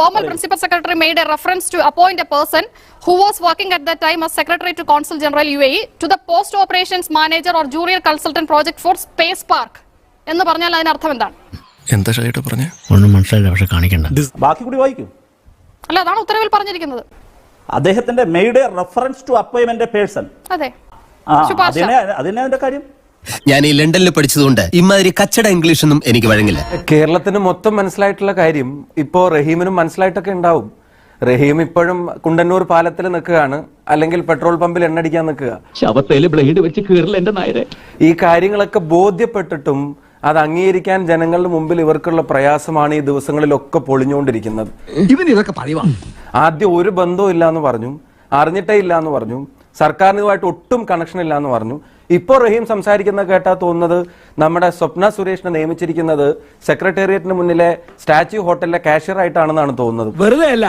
Formal principal secretary made a reference to appoint a person who was working at the time as secretary to consul general U A to the post operations manager or junior consultant project for space park എന്ന് പറഞ്ഞാൽ അതിനർത്ഥം എന്താണ്? അദ്ദേഹത്തിന്റെ made reference to appoint person അതിന്റെ കാര്യം? ഞാൻ ഈ ലണ്ടനിൽ പഠിച്ചതുകൊണ്ട് ഇമാതിരി കച്ചട ഇംഗ്ലീഷ് ഒന്നും എനിക്ക് വഴങ്ങില്ല. കേരളത്തിന് മൊത്തം മനസ്സിലായിട്ടുള്ള കാര്യം ഇപ്പോ റഹീമിനും മനസ്സിലായിട്ടൊക്കെ ഉണ്ടാവും. റഹീം ഇപ്പോഴും കുണ്ടന്നൂർ പാലത്തിൽ നിൽക്കുകയാണ്. അല്ലെങ്കിൽ പെട്രോൾ പമ്പിൽ എണ്ണടിക്കാൻ നിൽക്കുക. ശവത്തേൽ ബ്ലേഡ് വെച്ച് കീറില്ല എന്റെ നായരെ. ഈ കാര്യങ്ങളൊക്കെ ബോധ്യപ്പെട്ടിട്ടും അത് അംഗീകരിക്കാൻ ജനങ്ങളുടെ മുമ്പിൽ ഇവർക്കുള്ള പ്രയാസമാണ് ഈ ദിവസങ്ങളിലൊക്കെ പൊളിഞ്ഞുകൊണ്ടിരിക്കുന്നത്. ഇവൻ ഇതൊക്കെ പറയുവാ ആദ്യം ഒരു ബന്ധവും ഇല്ല എന്ന് പറഞ്ഞു. അറിഞ്ഞിട്ടേ ഇല്ല എന്ന് പറഞ്ഞു. സർക്കാരിനുമായിട്ട് ഒട്ടും കണക്ഷൻ ഇല്ല എന്ന് പറഞ്ഞു. ഇപ്പോൾ റഹീം സംസാരിക്കുന്ന കേട്ടാ തോന്നുന്നത് നമ്മുടെ സ്വപ്ന സുരേഷിനെ നിയമിച്ചിരിക്കുന്നത് സെക്രട്ടേറിയറ്റിന് മുന്നിലെ സ്റ്റാച്യു ഹോട്ടലിലെ കാഷ്യർ ആയിട്ടാണെന്നാണ് തോന്നുന്നത്. വെറുതെ അല്ല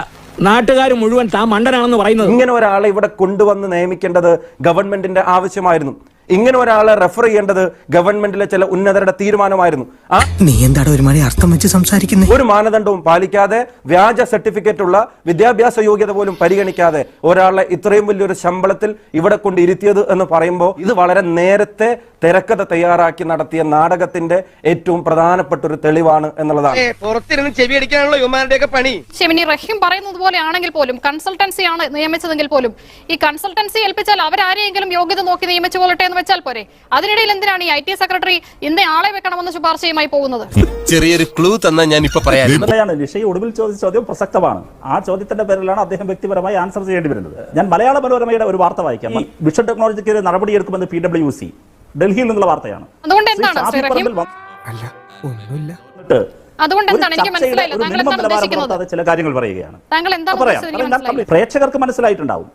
നാട്ടുകാർ മുഴുവൻ താ മണ്ടനാണെന്ന് പറയുന്നത്. ഇങ്ങനെ ഒരാളെ ഇവിടെ കൊണ്ടുവന്ന് നിയമിക്കേണ്ടത് ഗവൺമെന്റിന്റെ ആവശ്യമായിരുന്നു. ഇങ്ങനെ ഒരാളെ റെഫർ ചെയ്യേണ്ടത് ഗവൺമെന്റിലെ ചില ഉന്നതരുടെ തീരുമാനമായിരുന്നു. ആ? നീ എന്താണ് ഒരുമാതിരി അർത്ഥം വെച്ച് സംസാരിക്കുന്നത് ഒരു മാനദണ്ഡവും പാലിക്കാതെ വ്യാജ സർട്ടിഫിക്കറ്റ് ഉള്ള വിദ്യാഭ്യാസ യോഗ്യത പോലും പരിഗണിക്കാതെ ഒരാളെ ഇത്രയും വലിയൊരു ശമ്പളത്തിൽ ഇവിടെ കൊണ്ട് ഇരുത്തിയത് എന്ന് പറയുമ്പോൾ ഇത് വളരെ നേരത്തെ തിരക്കഥ തയ്യാറാക്കി നടത്തിയ നാടകത്തിന്റെ ഏറ്റവും പ്രധാനപ്പെട്ട ഒരു തെളിവാണ് എന്നുള്ളതാണ്. പുറത്തിരുന്ന് ചെവി അടിക്കാനുള്ള യുവമാരുടെയൊക്കെ പണി. ഷെമിനി റഹീം പറയുന്നത് പോലെ ആണെങ്കിൽ പോലും കൺസൾട്ടൻസി ആണ് നിയമിച്ചതെങ്കിൽ പോലും ഈ കൺസൾട്ടൻസി ഏൽപ്പിച്ചാൽ അവരാരെയെങ്കിലും യോഗ്യത നോക്കി നിയമിച്ചു കൊള്ളട്ടെ എന്ന് വെച്ചാൽ പോരെ. അതിനിടയിൽ എന്തിനാണ് ഈ ഐ ടി സെക്രട്ടറി ഇന്ന് ആളെ വെക്കണമെന്ന് ശുപാർശയുമായി പോകുന്നത്? ചെറിയൊരു ക്ലൂ തന്നെ ഞാൻ ഇപ്പൊ പറയാം വിഷയം. ഒടുവിൽ ചോദിച്ച ചോദ്യം പ്രസക്തമാണ്. ആ ചോദ്യത്തിന്റെ പേരിലാണ് അദ്ദേഹം വ്യക്തിപരമായി ആൻസർ ചെയ്യേണ്ടി വരുന്നത്. ഞാൻ മലയാള മനോരമയുടെ ഒരു വാർത്ത വായിക്കാം. വിഷ വിഷൻ ടെക്നോളജിക്ക് ഒരു നടപടിയെടുക്കുമെന്ന് പി ഡബ്ല്യു സി ഡൽഹിയിൽ നിന്നുള്ള വാർത്തയാണ്. അതുകൊണ്ട് എന്താണ് അല്ല ഒന്നുമില്ല. പ്രേക്ഷകർക്ക് മനസ്സിലായിട്ടുണ്ടാവും.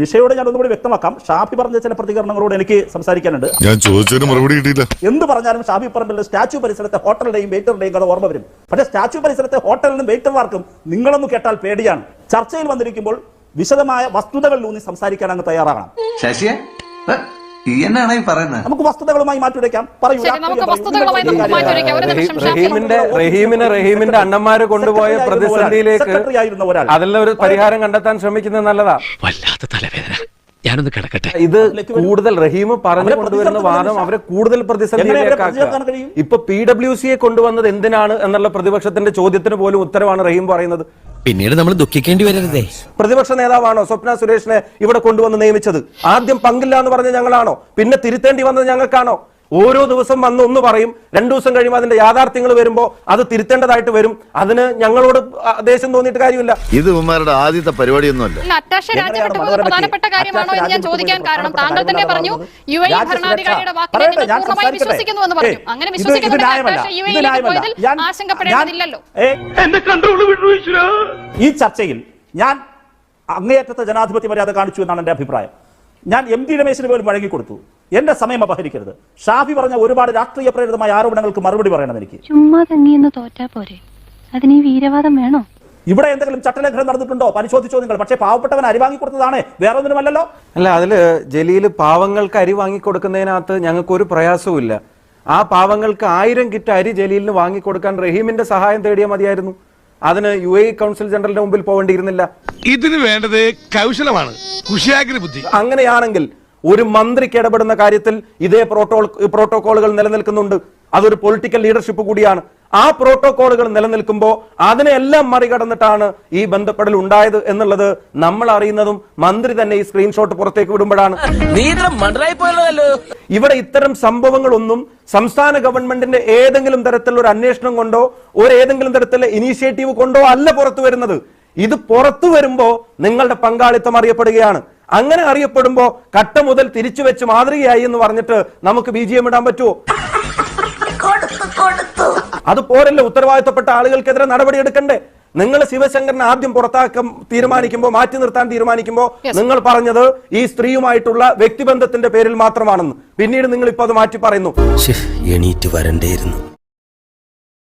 നിഷയോട് ഞാൻ ഒന്നുകൂടി വ്യക്തമാക്കാം. ഷാഫി പറഞ്ഞ ചില പ്രതികരണങ്ങളോട് എനിക്ക് സംസാരിക്കാനുണ്ട്. ഞാൻ ചോദിച്ചതിന് മറുപടി കിട്ടിയില്ല. എന്ത് പറഞ്ഞാലും ഷാഫി പറമ്പിലെ സ്റ്റാച്യു പരിസരത്തെ ഹോട്ടലിന്റെയും വെയിറ്ററിന്റെയും കഥ ഓർമ്മ വരും. പക്ഷേ സ്റ്റാച്യു പരിസരത്തെ ഹോട്ടലിനും വെയിറ്റർമാർക്കും നിങ്ങളൊന്ന് കേട്ടാൽ പേടിയാണ്. ചർച്ചയിൽ വന്നിരിക്കുമ്പോൾ വിശദമായ വസ്തുതകളിലൂന്നി സംസാരിക്കാൻ അങ്ങ് തയ്യാറാകണം. ശശിയെ? എന്നാണ് ഈ പറയുന്നത്? നമുക്ക് വസ്തുതകളുമായി മാറ്റിവെക്കാം. റഹീമിന്റെ റഹീമിനെ റഹീമിന്റെ അണ്ണന്മാര് കൊണ്ടുപോയ പ്രതിസന്ധിയിലേക്ക് അതിലൊരു സെക്രട്ടറി ആയിരുന്ന ഒരാൾ. അതെല്ലാം പരിഹാരം കണ്ടെത്താൻ ശ്രമിക്കുന്നത് നല്ലതാ. വല്ലാത്ത തലവേദന. ഞാനൊന്ന് കിടക്കട്ടെ. ഇത് കൂടുതൽ റഹീം പറഞ്ഞു കൊണ്ടുവരുന്ന വാദം അവരെ കൂടുതൽ പ്രതിസന്ധി? ഇപ്പൊ പി ഡബ്ല്യു സിയെ കൊണ്ടുവന്നത് എന്തിനാണ് എന്നുള്ള പ്രതിപക്ഷത്തിന്റെ ചോദ്യത്തിന് പോലും ഉത്തരവാണ് റഹീം പറയുന്നത്. പിന്നീട് നമ്മൾ ദുഃഖിക്കേണ്ടി വരരുതേ. പ്രതിപക്ഷ നേതാവാണോ സ്വപ്ന സുരേഷിനെ ഇവിടെ കൊണ്ടുവന്ന് നിയമിച്ചത്? ആദ്യം പങ്കില്ല എന്ന് പറഞ്ഞ ഞങ്ങളാണോ? പിന്നെ തിരുത്തേണ്ടി വന്നത് ഞങ്ങൾക്കാണോ? ഓരോ ദിവസം വന്ന് ഒന്ന് പറയും. രണ്ടു ദിവസം കഴിയുമ്പോൾ അതിന്റെ യാഥാർത്ഥ്യങ്ങൾ വരുമ്പോൾ അത് തിരുത്തേണ്ടതായിട്ട് വരും. അതിന് ഞങ്ങളോട് ദേഷ്യം തോന്നിയിട്ട് കാര്യമില്ല. ഇത് ഉമ്മാരുടെ ആദ്യത്തെ പരിപാടിയൊന്നുമല്ല. അറ്റാഷെ പ്രധാനപ്പെട്ട കാര്യമാണോ എന്ന് ഞാൻ ചോദിക്കാൻ കാരണം. താങ്കൾ തന്നെ പറഞ്ഞു കാര്യമാണ് യു എ ഭരണാധികാരിയുടെ വാക്കിനെ പറയട്ടെ, ഞാൻ പൂർണമായും വിശ്വസിക്കുന്നു എന്ന് പറഞ്ഞു. അങ്ങനെ ആശങ്കപ്പെടേണ്ടതില്ലല്ലോ ഈ ചർച്ചയിൽ ഞാൻ അങ്ങേയറ്റത്തെ ജനാധിപത്യ മര്യാദ കാണിച്ചു എന്നാണ് എന്റെ അഭിപ്രായം. ഞാൻ എം ടി രമേശിന് പോലും വഴങ്ങിക്കൊടുത്തു. എന്റെ സമയം അപഹരിക്കരുത്. ഷാഫി പറഞ്ഞ ഒരുപാട് രാഷ്ട്രീയ പ്രേരിതമായ ആരോപണങ്ങൾക്ക് മറുപടി പറയണം എനിക്ക്. ചുമ്മാ തങ്ങിയെന്ന് തോറ്റാ പോരെ. അതിന് ഈ വീരവാദം വേണോ? ഇവിടെ എന്തെങ്കിലും ചട്ടലംഘനം നടന്നിട്ടുണ്ടോ? പരിശോധിച്ചോ നിങ്ങൾ. പക്ഷേ പാവപ്പെട്ടവൻ അരിവാങ്ങി കൊടുത്തതാണ്. വേറെ ഒന്നിനുമല്ലല്ലോ? അല്ല അതിൽ ജലീൽ പാവങ്ങൾക്ക് അരി വാങ്ങിക്കൊടുക്കുന്നതിനകത്ത് ഞങ്ങൾക്ക് ഒരു പ്രയാസവും ഇല്ല. ആ പാവങ്ങൾക്ക് ആയിരം കിറ്റ് അരി ജലീലിന് വാങ്ങിക്കൊടുക്കാൻ റഹീമിന്റെ സഹായം തേടിയാൽ മതിയായിരുന്നു. അതിന് യു എ കൗൺസിൽ ജനറലിന്റെ മുമ്പിൽ പോകേണ്ടിയിരുന്നില്ല. ഇതിന് വേണ്ടത് കൗശലമാണ് ബുദ്ധി അങ്ങനെയാണെങ്കിൽ ഒരു മന്ത്രിക്ക് ഇടപെടുന്ന കാര്യത്തിൽ ഇതേ പ്രോട്ടോ പ്രോട്ടോകോളുകൾ നിലനിൽക്കുന്നുണ്ട്. അതൊരു പൊളിറ്റിക്കൽ ലീഡർഷിപ്പ് കൂടിയാണ്. ആ പ്രോട്ടോകോളുകൾ നിലനിൽക്കുമ്പോൾ അതിനെല്ലാം മറികടന്നിട്ടാണ് ഈ ബന്ധപ്പെടൽ ഉണ്ടായത് എന്നുള്ളത് നമ്മൾ അറിയുന്നതും മന്ത്രി തന്നെ ഈ സ്ക്രീൻഷോട്ട് പുറത്തേക്ക് വിടുമ്പോഴാണ്. ഇവിടെ ഇത്തരം സംഭവങ്ങളൊന്നും സംസ്ഥാന ഗവൺമെന്റിന്റെ ഏതെങ്കിലും തരത്തിലുള്ള ഒരു അന്വേഷണം കൊണ്ടോ ഒരു ഏതെങ്കിലും തരത്തിലുള്ള ഇനീഷ്യേറ്റീവ് കൊണ്ടോ അല്ല പുറത്തു വരുന്നത്. ഇത് പുറത്തു വരുമ്പോ നിങ്ങളുടെ പങ്കാളിത്തം അറിയപ്പെടുകയാണ്. അങ്ങനെ അറിയപ്പെടുമ്പോ കട്ട മുതൽ തിരിച്ചു വെച്ച് മാതൃകയായി എന്ന് പറഞ്ഞിട്ട് നമുക്ക് ബി ജി എം ഇടാൻ പറ്റുമോ അത് പോരല്ലോ ഉത്തരവാദിത്തപ്പെട്ട ആളുകൾക്കെതിരെ നടപടി എടുക്കണ്ടേ? നിങ്ങൾ ശിവശങ്കരനെ ആദ്യം പുറത്താക്കം തീരുമാനിക്കുമ്പോൾ മാറ്റി നിർത്താൻ തീരുമാനിക്കുമ്പോൾ നിങ്ങൾ പറഞ്ഞത് ഈ സ്ത്രീയുമായിട്ടുള്ള വ്യക്തിബന്ധത്തിന്റെ പേരിൽ മാത്രമാണെന്ന്. പിന്നീട് നിങ്ങൾ ഇപ്പൊ അത് മാറ്റി പറയുന്നു. എണീറ്റ് വരണ്ടേയിരുന്നു.